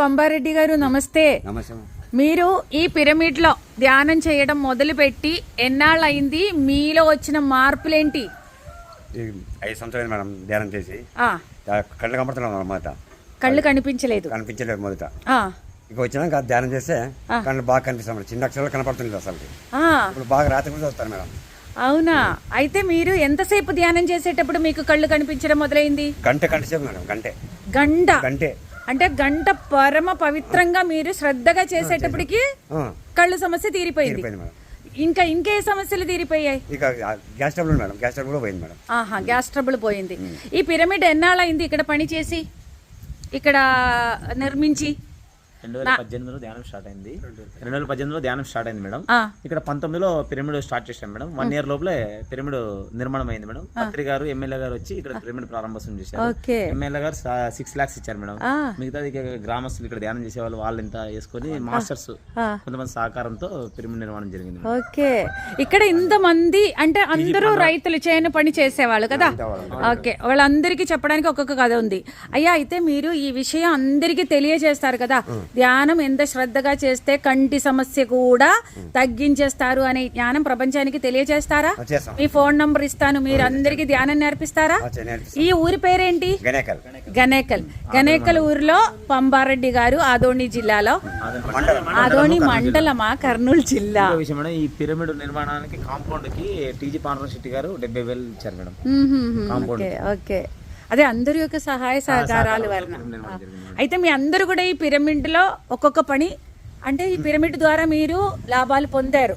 పంబారెడ్డి గారు నమస్తే. మీరు ఈ పిరమిడ్లో ధ్యానం చేయడం మొదలుపెట్టి ఎన్నాళ్ళయింది? మీలో వచ్చిన మార్పులేంటి? ఐదు సంవత్సరాలు మేడం ధ్యానం చేసి. కళ్ళు కనపడుతున్నాం అన్నమాట. కళ్ళు కనిపించలేదు. కనిపించలేదు మొదట. ఇక వచ్చినాక ధ్యానం చేస్తే కళ్ళు బాగా కనిపిస్తాం చిన్న అక్షరాలు కనపడుతుంది అసలు ఇప్పుడు బాగా రాత్రి కూడా వస్తాను మేడం. అవునా? అయితే మీరు ఎంతసేపు ధ్యానం చేసేటప్పుడు మీకు కళ్ళు కనిపించడం మొదలైంది? గంట గంట సేపు మేడం గంటే. గంట. గంటే. అంటే గంట పరమ పవిత్రంగా మీరు శ్రద్ధగా చేసేటప్పటికి కళ్ళు సమస్య తీరిపోయింది. ఇంకా ఇంకే సమస్యలు తీరిపోయాయి? ఇక ఆ gas trouble madam. Gas trouble కూడా పోయింది మేడం. ఆహా గ్యాస్ ట్రబుల్ పోయింది. ఈ పిరమిడ్ ఎన్నాళ్ళైంది ఇక్కడ పని చేసి? ఇక్కడ నిర్మించి? రెండు వేల పద్దెనిమిదిలో ధ్యానం స్టార్ట్ అయింది. రెండు వేల పద్దెనిమిదిలో ధ్యానం స్టార్ట్ అయింది మేడం. ఇక్కడ పంతొమ్మిదిలో పిరమిడ్ స్టార్ట్ చేశాం మేడం. వన్ ఇయర్ లోపలే పిరమిడ్ నిర్మాణం అయింది మేడం మంత్రి గారు ఎమ్మెల్యే గారు వచ్చి ఇక్కడ పిరమిడ్ ప్రారంభోత్సవం చేశారు. ఎమ్మెల్యే గారు సిక్స్ లాక్స్ ఇచ్చారు మేడం. మిగతాది గ్రామస్తులు ఇక్కడ ధ్యానం చేసే వాళ్ళు వాళ్ళు ఇంత వేసుకొని మాస్టర్స్. కొంతమంది సహకారంతో పిరమిడ్ నిర్మాణం జరిగింది. ఓకే. ఇక్కడ ఇంతమంది అంటే అందరూ రైతులు చేయని పని చేసేవాళ్ళు కదా? ఓకే. వాళ్ళందరికీ చెప్పడానికి ఒక్కొక్క కథ ఉంది. అయ్యా అయితే మీరు ఈ విషయం అందరికీ తెలియజేస్తారు కదా? ధ్యానం ఎంత శ్రద్ధగా చేస్తే కంటి సమస్య కూడా తగ్గించేస్తారు అనే జ్ఞానం ప్రపంచానికి తెలియజేస్తారా? మీ ఫోన్ నంబర్ ఇస్తాను మీరు అందరికీ ధ్యానం నేర్పిస్తారా. ఈ ఊరి పేరేంటి? గణేకల్. గనేకల్ గనేకల్ ఊరిలో పంబారెడ్డి గారు ఆదోని జిల్లాలో మండలం. ఆదోని మండలమా? కర్నూలు జిల్లా. ఈ పిరమిడ్ నిర్మాణానికి కాంపౌండ్కి టీజీ శెట్టి గారు డెబ్బై వేలు ఇచ్చారు మేడం ఓకే. అదే అందరి యొక్క సహాయ సహకారాలు వలన. అయితే మీ అందరూ కూడా ఈ పిరమిడ్లో ఒక్కొక్క పని అంటే ఈ పిరమిడ్ ద్వారా మీరు లాభాలు పొందారు.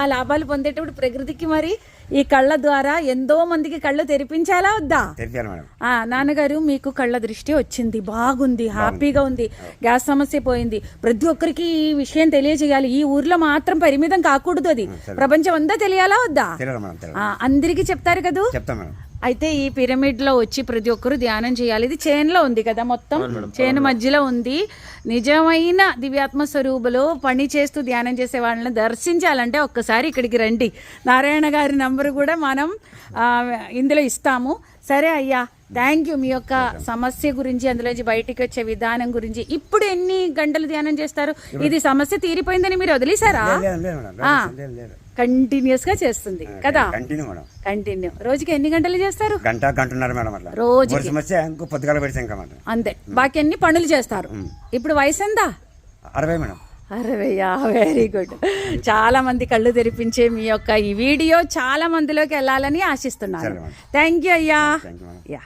ఆ లాభాలు పొందేటప్పుడు ప్రకృతికి మరి ఈ కళ్ళ ద్వారా ఎంతో మందికి కళ్ళు తెరిపించాలా వద్దా? ఆ నాన్నగారు మీకు కళ్ళ దృష్టి వచ్చింది బాగుంది హ్యాపీగా ఉంది గ్యాస్ సమస్య పోయింది. ప్రతి ఒక్కరికి ఈ విషయం తెలియజేయాలి. ఈ ఊర్లో మాత్రం పరిమితం కాకూడదు అది. ప్రపంచం అంతా తెలియాలా వద్దా? అందరికీ చెప్తారు కదూ? అయితే ఈ పిరమిడ్లో వచ్చి ప్రతి ఒక్కరు ధ్యానం చేయాలి. ఇది చేనులో ఉంది కదా మొత్తం? చేను మధ్యలో ఉంది. నిజమైన దివ్యాత్మ స్వరూపులో పని చేస్తూ ధ్యానం చేసే వాళ్ళని దర్శించాలంటే ఒక్కసారి ఇక్కడికి రండి. నారాయణ గారి నంబర్ కూడా మనం ఇందులో ఇస్తాము. సరే అయ్యా థ్యాంక్ యూ. మీ యొక్క సమస్య గురించి అందులోంచి బయటికి వచ్చే విధానం గురించి. ఇప్పుడు ఎన్ని గంటలు ధ్యానం చేస్తారు? ఇది సమస్య తీరిపోయిందని మీరు వదిలేశారా? కంటిన్యూస్గా చేస్తుంది కదా? Continue madam. కంటిన్యూ. రోజుకి ఎన్ని గంటలు చేస్తారు? గంట గంటన్నర మేడం అట్లా. ఇంకో పొద్దుగాల పెడితే ఇంకా మేడం. అంతే. బాకీ అన్ని పనులు చేస్తారు. ఇప్పుడు వయసు ఎంత? అరవై మేడం. అరవై వెరీ గుడ్ చాలా మంది కళ్ళు తెరిపించే మీ యొక్క ఈ వీడియో చాలా మందిలోకి వెళ్ళాలని ఆశిస్తున్నాను. మేడం. థ్యాంక్ యూ అయ్యా. యా